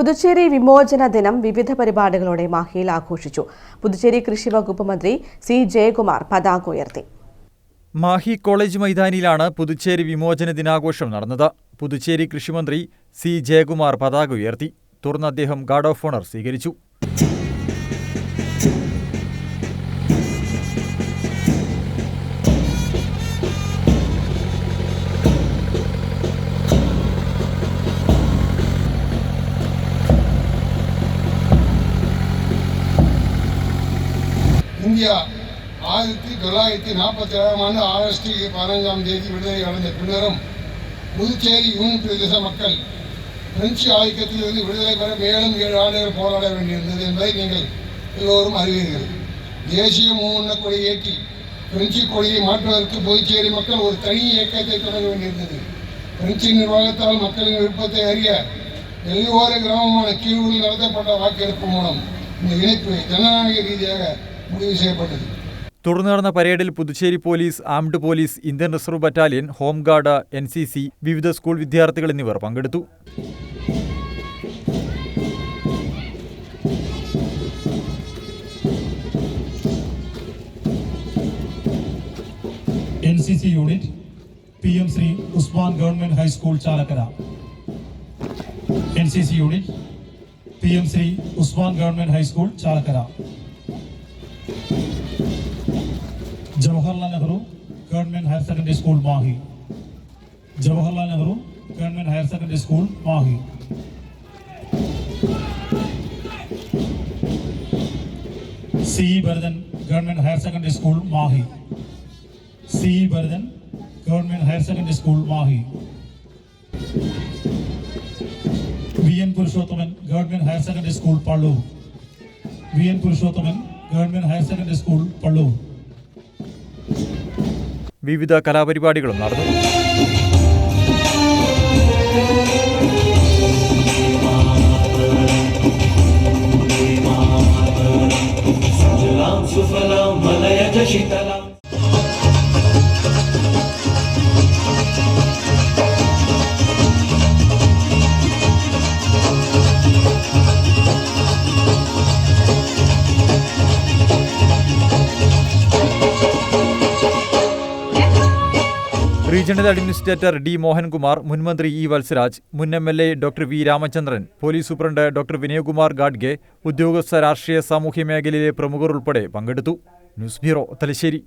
പുതുച്ചേരി വിമോചന ദിനം വിവിധ പരിപാടികളോടെ മാഹിയിൽ ആഘോഷിച്ചു. പുതുച്ചേരി കൃഷി വകുപ്പ് മന്ത്രി സി ജയകുമാർ പതാക ഉയർത്തി. മാഹി കോളേജ് മൈതാനിയിലാണ് പുതുച്ചേരി വിമോചന ദിനാഘോഷം നടന്നത്. പുതുച്ചേരി കൃഷിമന്ത്രി സി ജയകുമാർ പതാക ഉയർത്തി. തുടർന്ന് അദ്ദേഹം ഗാർഡ് ഓഫ് ഓണർ സ്വീകരിച്ചു. இந்தியா ஆயிரத்தி தொள்ளாயிரத்தி நாற்பத்தி ஏழாம் ஆண்டு ஆகஸ்ட் பதினைஞ்சாம் தேதி விடுதலை அடைந்த பின்னரும் புதுச்சேரி யூனியன் பிரதேச மக்கள் பிரெஞ்சு ஆதிக்கத்திலிருந்து விடுதலை பெற மேலும் ஏழு ஆண்டுகள் போராட வேண்டியிருந்தது என்பதை நீங்கள் எல்லோரும் அறிவீர்கள். தேசிய மூவண்ண கொடியை ஏற்றி பிரெஞ்சு கொடியை மாற்றுவதற்கு புதுச்சேரி மக்கள் ஒரு தனி இயக்கத்தை தொடங்க வேண்டியிருந்தது. பிரெஞ்சு நிர்வாகத்தால் மக்களின் விருப்பத்தை அறிய எல்லோர கிராமமான கீழூரில் நடத்தப்பட்ட வாக்கெடுப்பு மூலம் இந்த இணைப்பு ஜனநாயக ரீதியாக മൂവ് തുടർന്ന് നടന്ന പരേഡിൽ Puducherry police armed police Indian reserve battalion home guard N C C വിവിധ സ്കൂൾ വിദ്യാർത്ഥികൾ എന്നിവർ പങ്കെടുത്തു. N unit P M Shri Usman government high school Chalakkara. N C C unit P M Shri Usman government high school Chalakkara. Jawaharlal Nehru government higher secondary school Mahe Jawaharlal Nehru government higher secondary school Mahe C Bharathan government higher secondary school Mahe C Bharathan government higher secondary school Mahe V N Purushothaman government higher secondary school Pallur V N Purushothaman government higher secondary school Pallur വിവിധ കലാപരിപാടികളും നടന്നു. ശീതല regional administrator D Mohankumar മുൻമന്ത്രി E Valsaraj മുൻ M L A doctor V Ramachandran police superintendent doctor Vinayakumar Gadge ഉദ്യോഗസ്ഥ രാഷ്ട്രീയ സാമൂഹ്യ മേഖലയിലെ പ്രമുഖർ ഉൾപ്പെടെ പങ്കെടുത്തു. News bureau Thalassery.